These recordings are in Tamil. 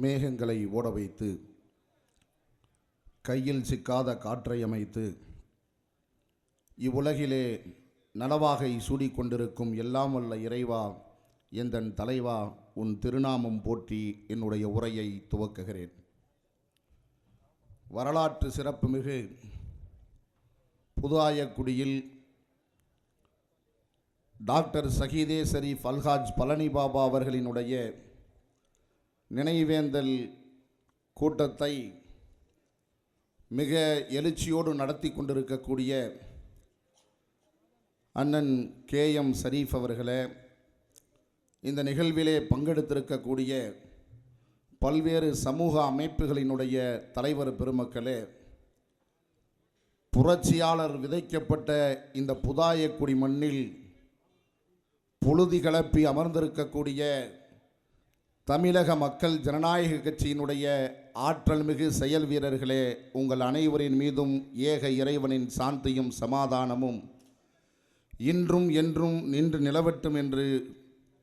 மேகங்களை ஓட வைத்து கையில் சிக்காத காற்றை அமைத்து இவ்வுலகிலே நலவாகை சூடிக்கொண்டிருக்கும் எல்லாம் வல்ல இறைவா எந்தன் தலைவா உன் திருநாமம் போற்றி என்னுடைய உரையை துவக்குகிறேன். வரலாற்று சிறப்புமிகு புதாயக்குடியில் டாக்டர் சஹீதே ஷரீஃப் அல்ஹாஜ் பழனி பாபா அவர்களினுடைய நினைவேந்தல் கூட்டத்தை மிக எழுச்சியோடு நடத்தி கொண்டிருக்கக்கூடிய அண்ணன் கே எம் ஷரீஃப் அவர்களே இந்த நிகழ்விலே பங்கெடுத்திருக்கக்கூடிய பல்வேறு சமூக அமைப்புகளினுடைய தலைவர் பெருமக்களே புரட்சியாளர் விதைக்கப்பட்ட இந்த புதாயக்குடி மண்ணில் புழுதி கலப்பி அமர்ந்திருக்கக்கூடிய தமிழக மக்கள் ஜனநாயக கட்சியினுடைய ஆற்றல் மிகு செயல் வீரர்களே உங்கள் அனைவரின் மீதும் ஏக இறைவனின் சாந்தியும் சமாதானமும் இன்றும் என்றும் நின்று நிலவட்டும் என்று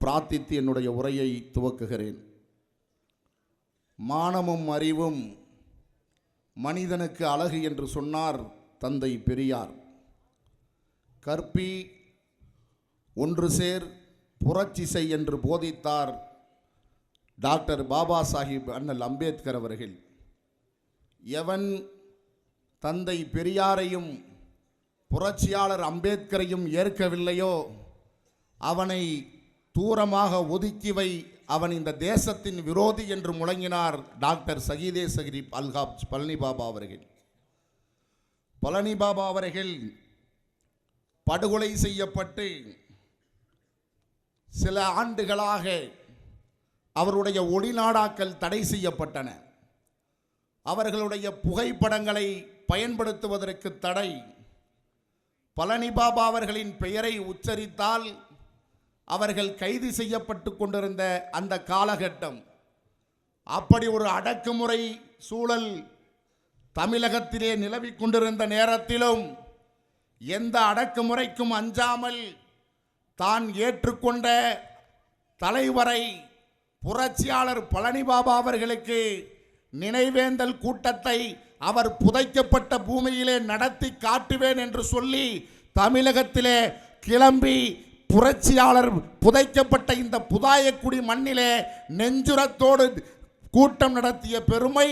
பிரார்த்தித்து என்னுடைய உரையை துவக்குகிறேன். மானமும் அறிவும் மனிதனுக்கு அழகு என்று சொன்னார் தந்தை பெரியார். கற்பி ஒன்று சேர் புரட்சி செய் என்று போதித்தார் டாக்டர் பாபா சாஹிப் அண்ணல் அம்பேத்கர் அவர்கள் எவன் தந்தை பெரியாரையும் புரட்சியாளர் அம்பேத்கரையும் ஏற்கவில்லையோ அவனை தூரமாக ஒதுக்கி வை அவன் இந்த தேசத்தின் விரோதி என்று முழங்கினார் டாக்டர் சகிதே சகிரிப் அல்காப் பழனி பாபா அவர்கள். பழனி பாபா அவர்கள் படுகொலை செய்யப்பட்டு சில ஆண்டுகளாக அவருடைய ஒளிநாடாக்கள் தடை செய்யப்பட்டன. அவர்களுடைய புகைப்படங்களை பயன்படுத்துவதற்கு தடை. பழனி பாபா அவர்களின் பெயரை உச்சரித்தால் அவர்கள் கைது செய்யப்பட்டு கொண்டிருந்த அந்த காலகட்டம். அப்படி ஒரு அடக்குமுறை சூழல் தமிழகத்திலே நிலவிக் கொண்டிருந்த நேரத்திலும் எந்த அடக்குமுறைக்கும் அஞ்சாமல் தான் ஏற்றுக்கொண்ட தலைவரை புரட்சியாளர் பழனி பாபா அவர்களுக்கு நினைவேந்தல் கூட்டத்தை அவர் புதைக்கப்பட்ட பூமியிலே நடத்தி காட்டுவேன் என்று சொல்லி தமிழகத்திலே கிளம்பி புரட்சியாளர் புதைக்கப்பட்ட இந்த புதாயக்குடி மண்ணிலே நெஞ்சுரத்தோடு கூட்டம் நடத்திய பெருமை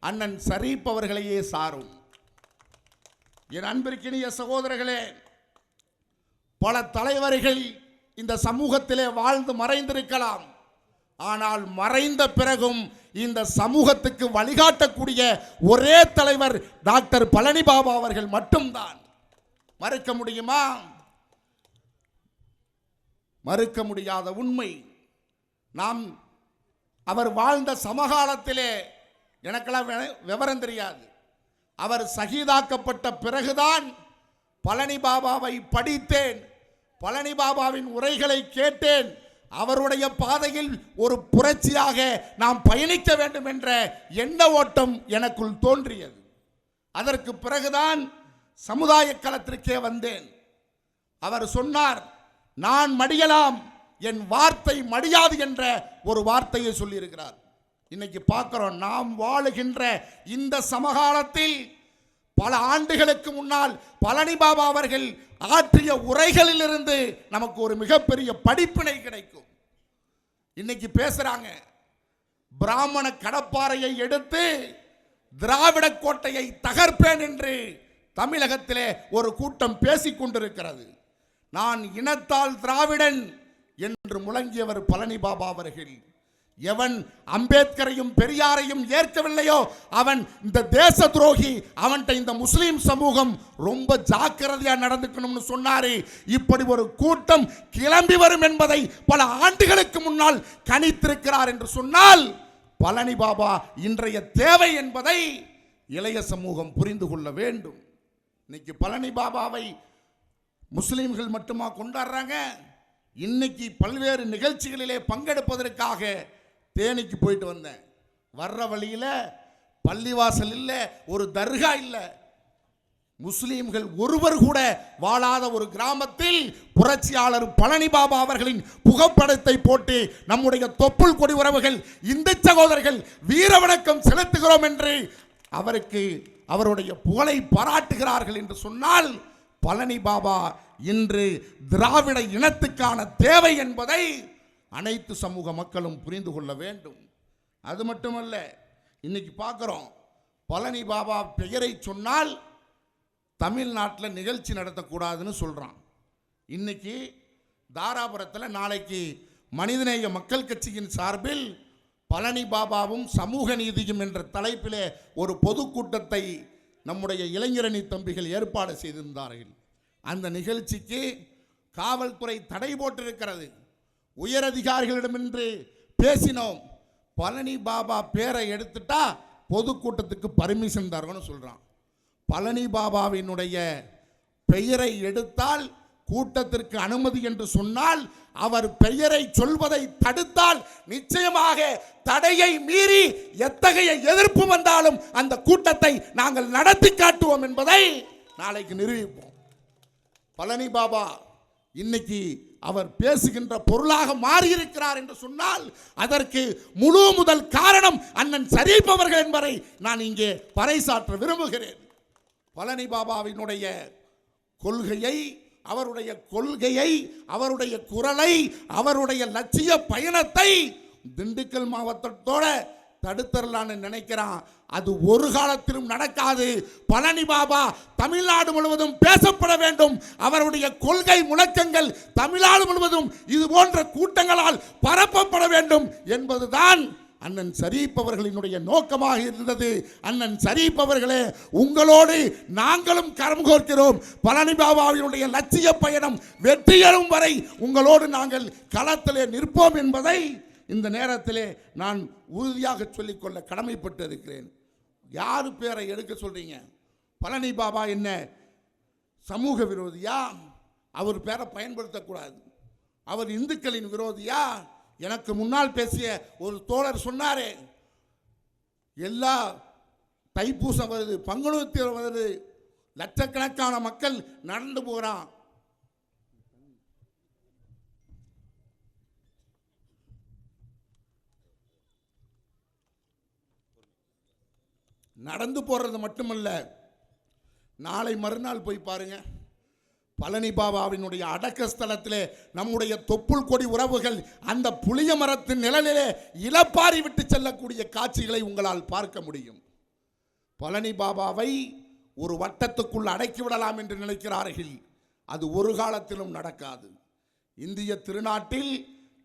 அண்ணன் சரீப் அவர்களையே சாரும். என் அன்பிற்கினிய சகோதரர்களே பல தலைவர்கள் இந்த சமூகத்திலே வாழ்ந்து மறைந்திருக்கலாம். ஆனால் மறைந்த பிறகும் இந்த சமூகத்துக்கு வழிகாட்டக்கூடிய ஒரே தலைவர் டாக்டர் பழனி பாபா அவர்கள் மட்டும்தான். மறுக்க முடியுமா? மறுக்க முடியாத உண்மை. நாம் அவர் வாழ்ந்த சமகாலத்திலே எனக்கெல்லாம் விவரம் தெரியாது. அவர் சகிதாக்கப்பட்ட பிறகுதான் பழனி பாபாவை படித்தேன். பழனி பாபாவின் உரைகளை கேட்டேன். அவருடைய பாதையில் ஒரு புரட்சியாக நாம் பயணிக்க வேண்டும் என்ற எண்ண ஓட்டம் எனக்குள் தோன்றியது. அதற்கு பிறகுதான் சமுதாய களத்திற்கே வந்தேன். அவர் சொன்னார் நான் மடியலாம் என் வார்த்தை மடியாது என்ற ஒரு வார்த்தையை சொல்லியிருக்கிறார். இன்னைக்கு பார்க்கிறோம் நாம் வாழுகின்ற இந்த சமகாலத்தில் பல ஆண்டுகளுக்கு முன்னால் பழனி பாபா அவர்கள் ஆற்றிய உரைகளிலிருந்து நமக்கு ஒரு மிகப்பெரிய படிப்பினை கிடைக்கும். இன்னைக்கு பேசுறாங்க. பிராமண கடப்பாறையை எடுத்து திராவிட கோட்டையை தகர்ப்பேன் என்று தமிழகத்திலே ஒரு கூட்டம் பேசிக் கொண்டிருக்கிறது. நான் இனத்தால் திராவிடன் என்று முழங்கியவர் பழனி பாபா அவர்கள். எவன் அம்பேத்கரையும் பெரியாரையும் ஏற்கவில்லையோ அவன் இந்த தேச துரோகி அவன்கிட்ட இந்த முஸ்லீம் சமூகம் ரொம்ப ஜாக்கிரதையா நடந்துக்கணும்னு சொன்னாரு. இப்படி ஒரு கூட்டம் கிளம்பி வரும் என்பதை பல ஆண்டுகளுக்கு முன்னால் கணித்திருக்கிறார் என்று சொன்னால் பழனி பாபா இன்றைய தேவை என்பதை இளைய சமூகம் புரிந்து கொள்ள வேண்டும். இன்னைக்கு பழனி பாபாவை முஸ்லீம்கள் மட்டுமா கொண்டாடுறாங்க? இன்னைக்கு பல்வேறு நிகழ்ச்சிகளிலே பங்கெடுப்பதற்காக தேனிக்கு போயிட்டு வந்தேன். வர்ற வழியில் பள்ளிவாசல் இல்லை ஒரு தர்கா இல்லை. முஸ்லீம்கள் ஒருவர் கூட வாழாத ஒரு கிராமத்தில் புரட்சியாளர் பழனி பாபா அவர்களின் புகைப்படத்தை போட்டு நம்முடைய தொப்புள் கொடி உறவுகள் இந்து சகோதரர்கள் வீர வணக்கம் செலுத்துகிறோம் என்று அவருக்கு அவருடைய புகழை பாராட்டுகிறார்கள் என்று சொன்னால் பழனி பாபா இன்று திராவிட இனத்துக்கான தேவை என்பதை அனைத்து சமூக மக்களும் புரிந்து கொள்ள வேண்டும். அது மட்டுமல்ல இன்னைக்கு பார்க்குறோம் பழனி பாபா பெயரை சொன்னால் தமிழ்நாட்டில் நிகழ்ச்சி நடத்தக்கூடாதுன்னு சொல்கிறான் இன்னைக்கு தாராபுரத்தில் நாளைக்கு மனிதநேய மக்கள் கட்சியின் சார்பில் பழனி பாபாவும் சமூக நீதியும் என்ற தலைப்பிலே ஒரு பொதுக்கூட்டத்தை நம்முடைய இளைஞரணி தம்பிகள் ஏற்பாடு செய்திருந்தார்கள். அந்த நிகழ்ச்சிக்கு காவல்துறை தடை போட்டிருக்கிறது. உயரதிகாரிகளிடமின்றி பேசினோம். பழனி பாபா பேரை எடுத்துட்டா பொதுக்கூட்டத்துக்கு பர்மிஷன் தரணும்னு சொல்கிறான் பழனி பாபாவினுடைய பெயரை எடுத்தால் கூட்டத்திற்கு அனுமதி என்று சொன்னால் அவர் பெயரை சொல்வதை தடுத்தால் நிச்சயமாக தடையை மீறி எத்தகைய எதிர்ப்பு வந்தாலும் அந்த கூட்டத்தை நாங்கள் நடத்தி காட்டுவோம் என்பதை நாளைக்கு நிரூபிப்போம். பழனி பாபா இன்னைக்கு அவர் பேசுகின்ற பொருளாக மாறியிருக்கிறார் என்று சொன்னால் அதற்கு முழு முதல் காரணம் அண்ணன் சரீப்பவர்கள் என்பதை நான் இங்கே பறைசாற்ற விரும்புகிறேன். பழனி பாபாவினுடைய கொள்கையை அவருடைய கொள்கையை அவருடைய குரலை அவருடைய லட்சிய பயணத்தை திண்டுக்கல் மாவட்டத்தோட தடுத்தரலான்னு நினைக்கிறான். அது ஒரு காலத்திலும் நடக்காது. பழனி பாபா தமிழ்நாடு முழுவதும் பேசப்பட வேண்டும். அவருடைய கொள்கை முழக்கங்கள் தமிழ்நாடு முழுவதும் இது போன்ற கூட்டங்களால் பரப்பப்பட வேண்டும் என்பதுதான் அண்ணன் சரீப் அவர்களினுடைய நோக்கமாக இருந்தது. அண்ணன் சரீப் அவர்களே உங்களோடு நாங்களும் கரம் கோர்க்கிறோம். பழனி பாபாவினுடைய லட்சிய பயணம் வெற்றியரும் வரை உங்களோடு நாங்கள் களத்திலே நிற்போம் என்பதை இந்த நேரத்திலே நான் உறுதியாக சொல்லிக்கொள்ள கடமைப்பட்டு இருக்கிறேன் யார் பேரை எடுக்க சொல்கிறீங்க பழனி பாபா என்ன? சமூக விரோதியா? அவர் பேரை பயன்படுத்தக்கூடாது. அவர் இந்துக்களின் விரோதியா? எனக்கு முன்னால் பேசிய ஒரு தோழர் சொன்னாரே. எல்லா தைப்பூசம் வருது பங்குனூத்திரம் வருது. லட்சக்கணக்கான மக்கள் நடந்து போகிறான் நடந்து போகிறது மட்டுமல்ல நாளை மறுநாள் போய் பாருங்க. பழனி பாபாவினுடைய அடக்க ஸ்தலத்திலே நம்முடைய தொப்புள் கொடி உறவுகள் அந்த புளிய மரத்தின் நிழலிலே இலப்பாரி விட்டு செல்லக்கூடிய காட்சிகளை உங்களால் பார்க்க முடியும். பழனி பாபாவை ஒரு வட்டத்துக்குள் அடக்கி விடலாம் என்று நினைக்கிறார்கள். அது ஒரு காலத்திலும் நடக்காது. இந்திய திருநாட்டில்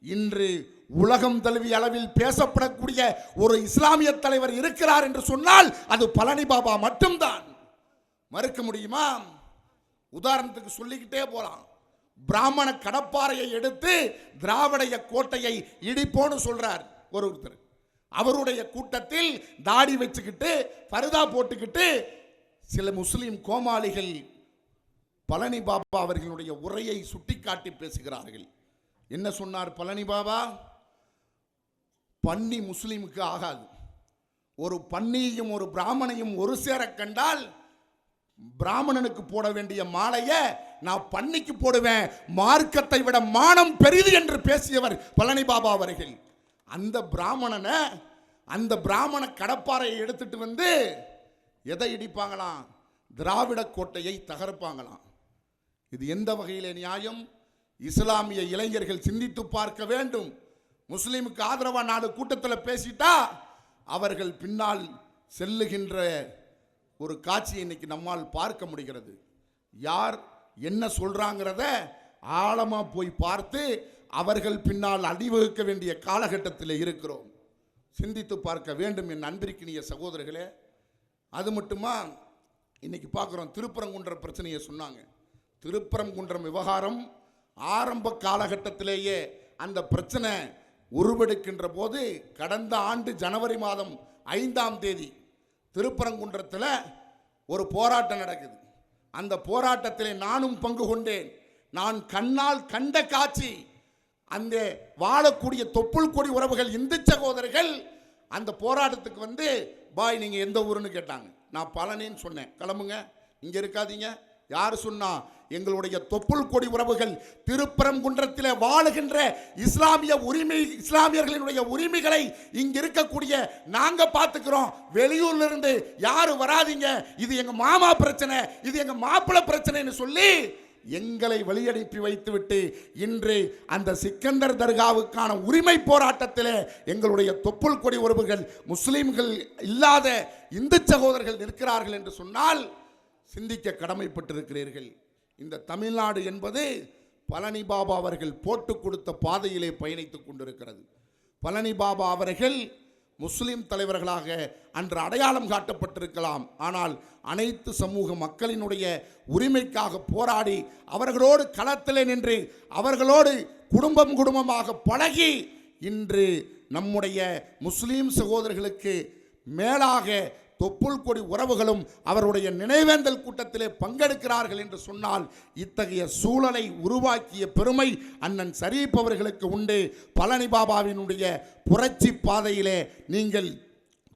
இன்று உலகம் தழுவிய அளவில் பேசப்படக்கூடிய ஒரு இஸ்லாமிய தலைவர் இருக்கிறார் என்று சொன்னால் அது பழனி பாபா மட்டும்தான். மறுக்க முடியுமா? உதாரணத்துக்கு சொல்லிக்கிட்டே போலாம். பிராமண கடப்பாறையை எடுத்து திராவிடைய கோட்டையை இடிப்போன்னு சொல்றார் ஒரு ஒருத்தர். அவருடைய கூட்டத்தில் தாடி வச்சுக்கிட்டு பருதா போட்டுக்கிட்டு சில முஸ்லீம் கோமாளிகள் பழனி பாபா அவர்களுடைய உரையை சுட்டிக்காட்டி பேசுகிறார்கள். என்ன சொன்னார் பழனி பாபா? பன்னி முஸ்லீமுக்கு ஆகாது. ஒரு பன்னியையும் ஒரு பிராமணையும் ஒரு சேர கண்டால் பிராமணனுக்கு போட வேண்டிய மாலையை நான் பன்னிக்கு போடுவேன். மார்க்கத்தை விட மானம் பெரிது என்று பேசியவர் பழனி பாபா அவர்கள். அந்த பிராமணனை அந்த பிராமண கடப்பாறையை எடுத்துட்டு வந்து எதை இடிப்பாங்களாம்? திராவிட கோட்டையை தகர்ப்பாங்களாம். இது எந்த வகையிலே நியாயம்? இஸ்லாமிய இளைஞர்கள் சிந்தித்து பார்க்க வேண்டும். முஸ்லீமுக்கு ஆதரவாக நாடு கூட்டத்தில் பேசிட்டா அவர்கள் பின்னால் செல்லுகின்ற ஒரு காட்சியை இன்னைக்கு நம்மால் பார்க்க முடிகிறது. யார் என்ன சொல்கிறாங்கிறத ஆழமாக போய் பார்த்து அவர்கள் பின்னால் அடிவகுக்க வேண்டிய காலகட்டத்தில் இருக்கிறோம். சிந்தித்து பார்க்க வேண்டும் என் அன்பிற்கினிய சகோதரர்களே. அது மட்டுமா? இன்னைக்கு பார்க்குறோம் திருப்பரங்குன்ற பிரச்சனையை சொன்னாங்க. திருப்பரங்குன்றம் விவகாரம் ஆரம்ப காலகட்டத்திலேயே அந்த பிரச்சனை உருவெடுக்கின்ற போது கடந்த ஆண்டு ஜனவரி மாதம் ஐந்தாம் தேதி திருப்பரங்குன்றத்தில் ஒரு போராட்டம் நடக்குது. அந்த போராட்டத்திலே நானும் பங்கு கொண்டேன். நான் கண்ணால் கண்ட காட்சி அந்த வாழக்கூடிய தொப்புள் கொடி உறவுகள் இந்து சகோதரர்கள் அந்த போராட்டத்துக்கு வந்து பாய் நீங்கள் எந்த ஊருன்னு கேட்டாங்க. நான் பழனின்னு சொன்னேன். கிளம்புங்க. இங்கே இருக்காதீங்க. யார் சொன்னா எங்களுடைய தொப்புள் கொடி உறவுகள் திருப்பரங்குன்றத்தில் வாழுகின்ற இஸ்லாமிய உரிமை இஸ்லாமியர்களினுடைய உரிமைகளை இங்கே இருக்கக்கூடிய நாங்கள் பார்த்துக்கிறோம். வெளியூர்லேருந்து யாரும் வராதிங்க. வராதீங்க இது எங்கள் மாமா பிரச்சனை இது எங்கள் மாப்பிள்ளை பிரச்சனைன்னு சொல்லி எங்களை வெளியனுப்பி வைத்துவிட்டு இன்று அந்த சிக்கந்தர் தர்காவுக்கான உரிமை போராட்டத்தில் எங்களுடைய தொப்புள் கொடி உறவுகள் முஸ்லீம்கள் இல்லாத இந்து சகோதரர்கள் நிற்கிறார்கள் என்று சொன்னால் சிந்திக்க கடமைப்பட்டிருக்கிறீர்கள். இந்த தமிழ்நாடு என்பது பழனி பாபா அவர்கள் போட்டு கொடுத்த பாதையிலே பயணித்துக் கொண்டிருக்கிறது. பழனி பாபா அவர்கள் முஸ்லிம் தலைவர்களாக அன்று அடையாளம் காட்டப்பட்டிருக்கலாம். ஆனால் அனைத்து சமூக மக்களினுடைய உரிமைக்காக போராடி அவர்களோடு களத்திலே நின்று அவர்களோடு குடும்பம் குடும்பமாக பழகி இன்று நம்முடைய முஸ்லீம் சகோதரர்களுக்கு மேலாக தொப்புள் கொடி உறவுகளும் அவருடைய நினைவேந்தல் கூட்டத்திலே பங்கெடுக்கிறார்கள் என்று சொன்னால் இத்தகைய சூழலை உருவாக்கிய பெருமை அண்ணன் சரீப் அவர்களுக்கு உண்டு. பழனி பாபாவினுடைய புரட்சி பாதையிலே நீங்கள்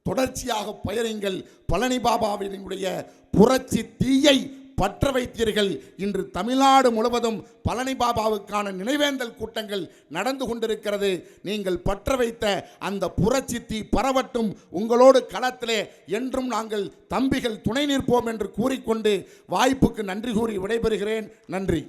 தொடர்ச்சியாக பயணிங்கள். பழனி பாபாவினுடைய புரட்சி தீயை பற்ற வைத்தீர்கள். இன்று தமிழ்நாடு முழுவதும் பழனி பாபாவுக்கான நினைவேந்தல் கூட்டங்கள் நடந்து கொண்டிருக்கிறது. நீங்கள் பற்ற வைத்த அந்த புரட்சி தீ பரவட்டும் உங்களோடு களத்திலே என்றும் நாங்கள் தம்பிகள் துணை நிற்போம் என்று கூறிக்கொண்டு வாய்ப்புக்கு நன்றி கூறி விடைபெறுகிறேன். நன்றி.